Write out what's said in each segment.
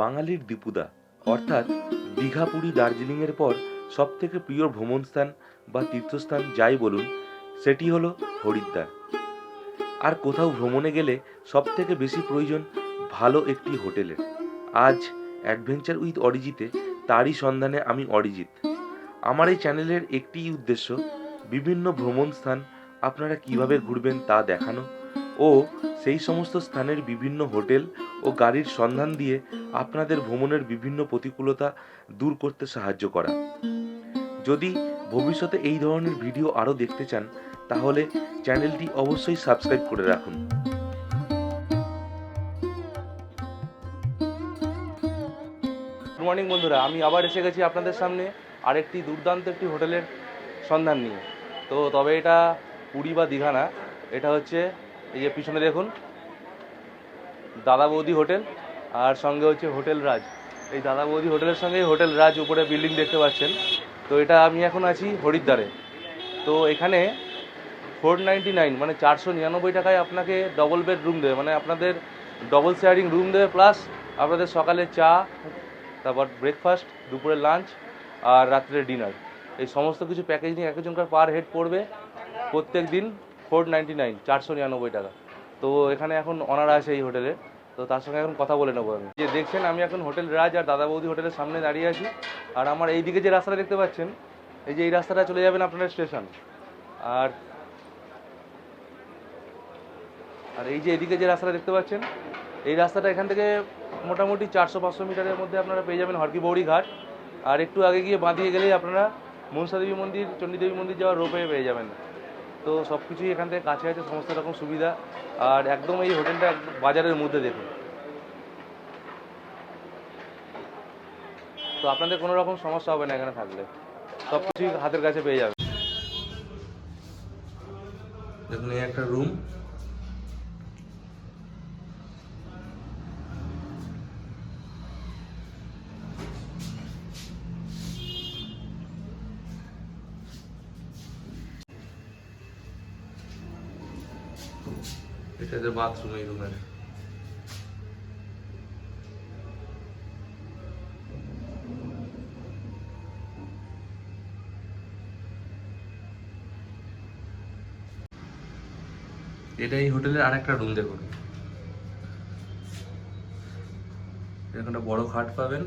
বাঙালির দীপুদা। অর্থাৎ দীঘা পুরী দার্জিলিংয়ের পর সব থেকে প্রিয় ভ্রমণস্থান বা তীর্থস্থান যাই বলুন সেটি হলো হরিদ্বার। আর কোথাও ভ্রমণে গেলে সব থেকে বেশি প্রয়োজন ভালো একটি হোটেলের। আজ অ্যাডভেঞ্চার উইথ অরিজিতে তারই সন্ধানে আমি অরিজিৎ। আমার এই চ্যানেলের একটিই উদ্দেশ্য বিভিন্ন ভ্রমণ স্থান আপনারা কীভাবে ঘুরবেন তা দেখানো ও সেই সমস্ত স্থানের বিভিন্ন হোটেল ও গাড়ির সন্ধান দিয়ে আপনাদের ভ্রমণের বিভিন্ন প্রতিকূলতা দূর করতে সাহায্য করা যদি ভবিষ্যতে এই ধরনের ভিডিও আরও দেখতে চান, তাহলে চ্যানেলটি অবশ্যই সাবস্ক্রাইব করে রাখুন। গুড মর্নিং বন্ধুরা, আমি আবার এসে গেছি আপনাদের সামনে আরেকটি দুর্দান্ত একটি হোটেলের সন্ধান নিয়ে। তো তবে এটা পুরী বা দীঘা না, এটা হচ্ছে এই যে পিছনে দেখুন দাদা বৌদি হোটেল আর সঙ্গে হচ্ছে হোটেল রাজ। এই দাদা বৌদি হোটেলের সঙ্গে হোটেল রাজ উপরে বিল্ডিং দেখতে পাচ্ছেন। তো এটা আমি এখন আছি হরিদ্বারে। তো এখানে ফোর নাইন মানে চারশো নিরানব্বই টাকায় আপনাকে ডবল বেড রুম দেবে। মানে আপনাদের ডবল শেয়ারিং রুম দেবে প্লাস আপনাদের সকালে চা, তারপর ব্রেকফাস্ট দুপুরে লাঞ্চ আর রাত্রের ডিনার এই সমস্ত কিছু প্যাকেজ নিয়ে একজনকার পার হেড পড়বে প্রত্যেক দিন ফোর নাইনটি নাইন চারশো নিরানব্বই টাকা। তো এখানে এখন অনার আছে এই হোটেলে। তো তার সঙ্গে এখন কথা বলে নেব আমি। যে দেখছেন, আমি এখন হোটেল রাজ আর দাদা বৌদি হোটেলের সামনে দাঁড়িয়ে আছি। আর আমার এই দিকে যে রাস্তাটা দেখতে পাচ্ছেন, এই যে এই রাস্তাটা চলে যাবেন আপনার স্টেশন। আর আর এই যে এদিকে যে রাস্তাটা দেখতে পাচ্ছেন, এই রাস্তাটা এখান থেকে মোটামুটি চারশো পাঁচশো মিটারের মধ্যে আপনারা পেয়ে যাবেন হরকি বৌড়ি ঘাট। আর একটু আগে গিয়ে বাঁধিয়ে গেলেই আপনারা মনসা দেবী মন্দির, চণ্ডীদেবী মন্দির যাওয়ার রোপে পেয়ে যাবেন। তো সব কিছুই এখান থেকে কাছে আছে, সমস্ত রকম সুবিধা। আর একদম এই হোটেলটা বাজারের মধ্যে দেখুন। তো আপনাদের কোনো রকম সমস্যা হবে না এখানে থাকলে। সব কিছুই হাতের কাছে পেয়ে যাবেন। দেখুন, এই একটা রুম এটা বাথরুম এই রুমের এটা এই হোটেলের আরেকটা রুম দেখুন। এরকম একটা বড় খাট পাবেন।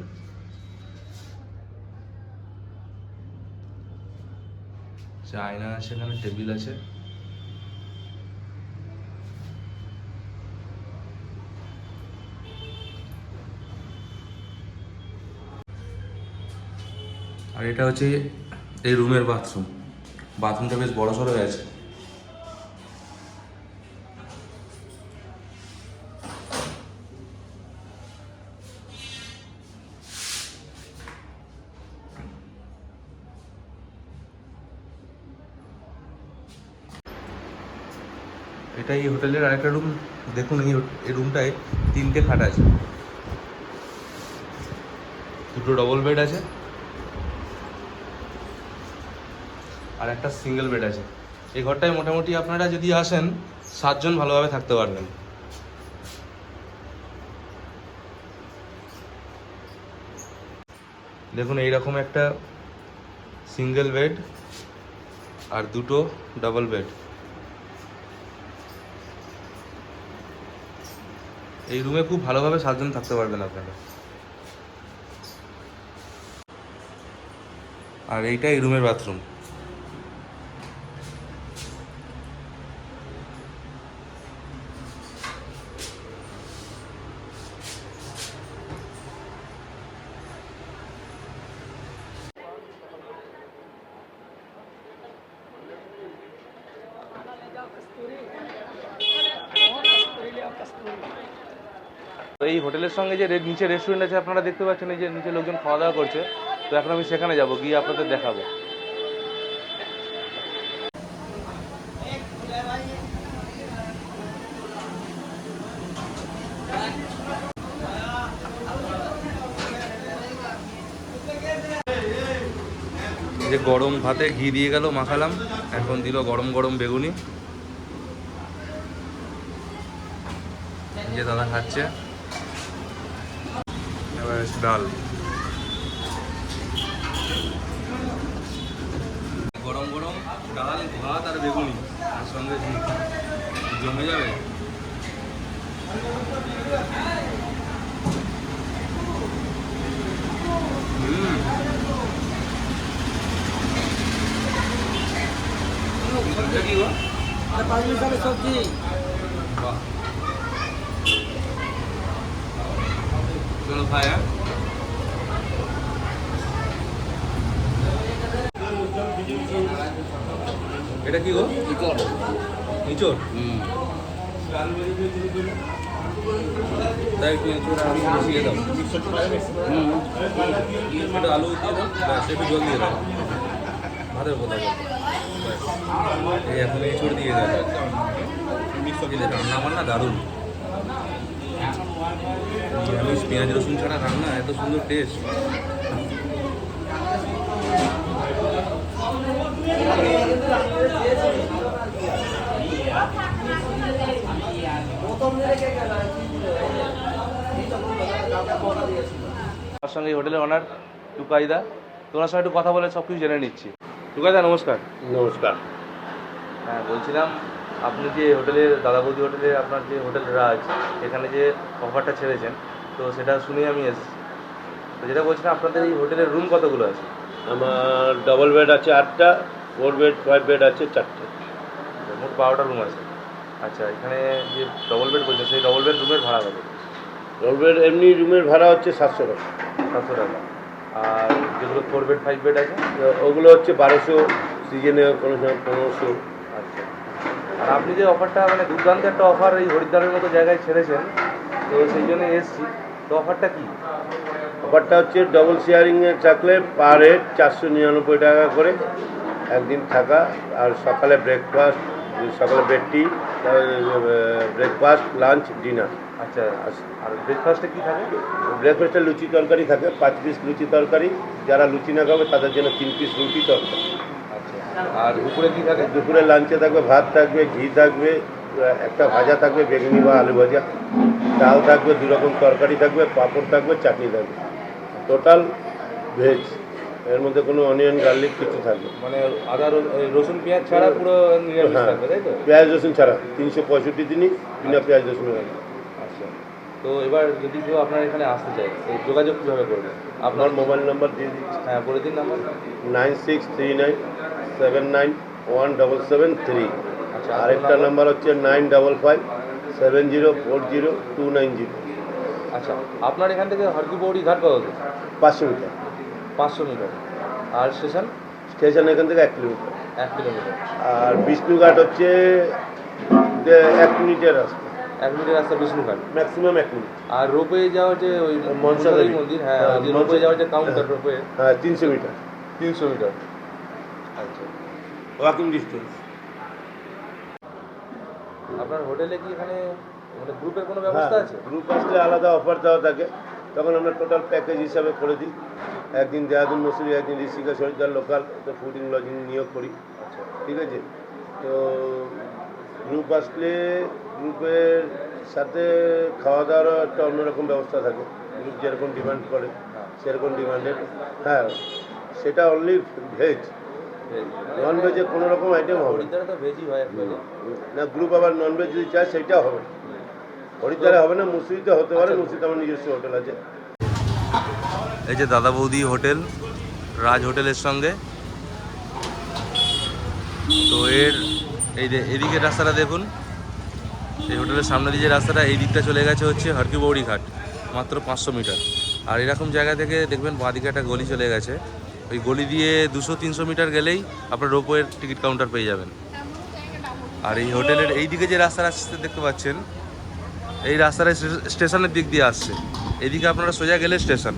সে আয়না আছে, এখানে টেবিল আছে। আর এটা হচ্ছে এই রুমের বাথরুম। বাথরুমটা বেশ বড় সড়ো আছে। এটা এই হোটেলের আরেকটা রুম। দেখুন, এই রুমটায় তিনটে খাট আছে। দুটো ডবল বেড আছে। আর একটা সিঙ্গেল বেড আছে। এই ঘরটায় মোটামুটি আপনারা যদি আসেন, সাতজন ভালোভাবে থাকতে পারবেন। দেখুন, এইরকম একটা সিঙ্গেল বেড আর দুটো ডাবল বেড এই রুমে খুব ভালোভাবে সাতজন থাকতে পারবেন আপনারা। আর এইটা এই রুমের বাথরুম এই হোটেলের সঙ্গে যে নিচে রেস্টুরেন্ট আছে, আপনারা দেখতে পাচ্ছেন এই যে নিচে লোকজন খাওয়া দাওয়া করছে। তো এখন আমি সেখানে যাব, গিয়ে আপনাদের দেখাবো। যে গরম ভাতে ঘি দিয়ে গেল, মাখালাম। এখন দিল গরম গরম বেগুনি। যে দাদা খাচ্ছে। রাইস ডাল। গরম গরম ডাল ভাত আর বেগুনি আর সঙ্গে জমে যাবে? হুম। এটা কি গো? বাহ। চলো খাই হ্যাঁ? এটা কি গো? নিচোর তাই একটু আর একটু মিশিয়ে দাও। একটু আলু দিয়ে দাও, ব্যাস জল দিয়ে দাও। ভাতের কথা এই এখন এঁচড় দিয়ে দাও। দিলে রান্না আমার না দারুণ। নিরামিষ পেঁয়াজ রসুন ছাড়া রান্না এত সুন্দর টেস্ট আমার সঙ্গে এই হোটেলের ওনার টুকাইদা তোমার সঙ্গে একটু কথা বলে সব কিছু জেনে নিচ্ছি। টুকাইদা নমস্কার। নমস্কার। হ্যাঁ বলছিলাম আপনি যে হোটেলের দাদা বৌদি হোটেলে আপনার যে হোটেল রাজ এখানে যে অফারটা ছেড়েছেন তো সেটা শুনেই আমি এসেছি। তো যেটা বলছিলাম আপনাদের এই হোটেলের রুম কতগুলো আছে? আমার ডবল বেড আছে আটটা ফোর বেড ফাইভ বেড আছে চারটে। মোট বারোটা রুম আছে। আচ্ছা এখানে যে ডবল বেড বলছেন সেই ডবল বেড রুমের ভাড়া কত? ডবল বেড এমনি রুমের ভাড়া হচ্ছে সাতশো টাকা। সাতশো টাকা। আর যেগুলো ফোর বেড ফাইভ বেড আছে? ওগুলো হচ্ছে বারোশো সিজনে কোনো সময় পনেরোশো। আচ্ছা আপনি যে অফারটা মানে দুর্দান্ত একটা অফার এই হরিদ্বারের মতো জায়গায় ছেড়েছেন তো সেই জন্য এসেছি। তো অফারটা কি? অফারটা হচ্ছে ডবল শেয়ারিংয়ে থাকলে পার হেড চারশো নিরানব্বই টাকা করে একদিন থাকা আর সকালে ব্রেকফাস্ট সকালে bed tea breakfast lunch dinner আচ্ছা আর ব্রেকফাস্টে কী থাকে? ব্রেকফাস্টে লুচি তরকারি থাকে পাঁচ পিস লুচি তরকারি। যারা লুচি না খাবে তাদের জন্য তিন পিস রুটি তরকারি। আর দুপুরে কি থাকে? দুপুরে লাঞ্চে থাকবে ভাত থাকবে ঘি থাকবে একটা ভাজা থাকবে বেগুনি বা আলু ভাজা। ডাল থাকবে দু রকম তরকারি থাকবে পাঁপড় থাকবে চাটনি থাকবে। টোটাল ভেজ এর মধ্যে কোনো অনিয়ন গার্লিক কিছু থাকবে। মানে আদা রসুন পেঁয়াজ ছাড়া পুরো হ্যাঁ। পেঁয়াজ রসুন ছাড়া। তিনশো পঁয়ষট্টি দিনই বিনা পেঁয়াজ রসুন আচ্ছা তো এবার যদি কেউ আপনার এখানে আসতে চায় তো যোগাযোগ কীভাবে করবে? আপনার আপনার মোবাইল নাম্বার দিয়ে দিচ্ছি। হ্যাঁ বলে দিন number. Nine six three nine seven nine one double seven three. আচ্ছা আরেকটা নাম্বার? হচ্ছে nine double five seven zero four zero two nine zero. আচ্ছা আপনার এখান থেকে হরকিপৌড়ি ঘাট কত পাঁচশো মিটার। পাঁচশো মিটার। আর স্টেশন? স্টেশন এখান থেকে এক কিলোমিটার। এক কিলোমিটার। আর বিষ্ণুঘাট হচ্ছে এক মিনিটের রাস্তা। এক মিনিটের রাস্তা বিষ্ণুঘাট ম্যাক্সিমাম এক মিনিট। আর রোপওয়ে যাওয়ার যে ওই মনসা দেবী। মন্দির হ্যাঁ হ্যাঁ, ওই রোপওয়ে যাওয়ার যে কাউন্টার রোপওয়ে হ্যাঁ তিনশো মিটার। তিনশো মিটার। আচ্ছা। ওয়াকিং ডিস্টেন্স আপনার হোটেলে কি এখানে মানে গ্রুপের কোনো হ্যাঁ ব্যবস্থা আছে? গ্রুপ আসলে আলাদা অফার দেওয়া থাকে। তখন আমরা টোটাল প্যাকেজ হিসাবে করে দিই। একদিন দেহাদুন মসুরি একদিন ঋষিকা হরিদ্বার লোকাল তো ফুডিং লজিং নিয়োগ করি। আচ্ছা। ঠিক আছে? তো গ্রুপ আসলে গ্রুপের সাথে খাওয়া দাওয়ারও একটা অন্যরকম ব্যবস্থা থাকে। গ্রুপ যেরকম ডিমান্ড করে সেরকম ডিমান্ডেড হ্যাঁ সেটা অনলি ভেজ ভেজ। নন ভেজে কোনো রকম আইটেম হবে না। হয় গ্রুপ আবার নন ভেজ যদি চায় সেটাও হবে। হরিদ্বারে হবে না মুসুরিতে হতে পারে মুসুরিতে আমার নিজস্ব হোটেল আছে। এই যে দাদা বৌদি হোটেল রাজ হোটেলের সঙ্গে। তো এর এই যে এদিকের রাস্তাটা দেখুন। এই হোটেলের সামনে দিয়ে যে রাস্তাটা, এই দিকটা চলে গেছে হচ্ছে হরকি বৌড়ি ঘাট, মাত্র পাঁচশো মিটার। আর এরকম জায়গা থেকে দেখবেন বাঁদিকে একটা গলি চলে গেছে। ওই গলি দিয়ে দুশো, তিনশো মিটার গেলেই আপনার রোপওয়ের টিকিট কাউন্টার পেয়ে যাবেন। আর এই হোটেলের এই দিকে যে রাস্তা আসছে দেখতে পাচ্ছেন, এই রাস্তাটা স্টেশনের দিক দিয়ে আসছে। এদিকে আপনারা সোজা গেলে স্টেশন।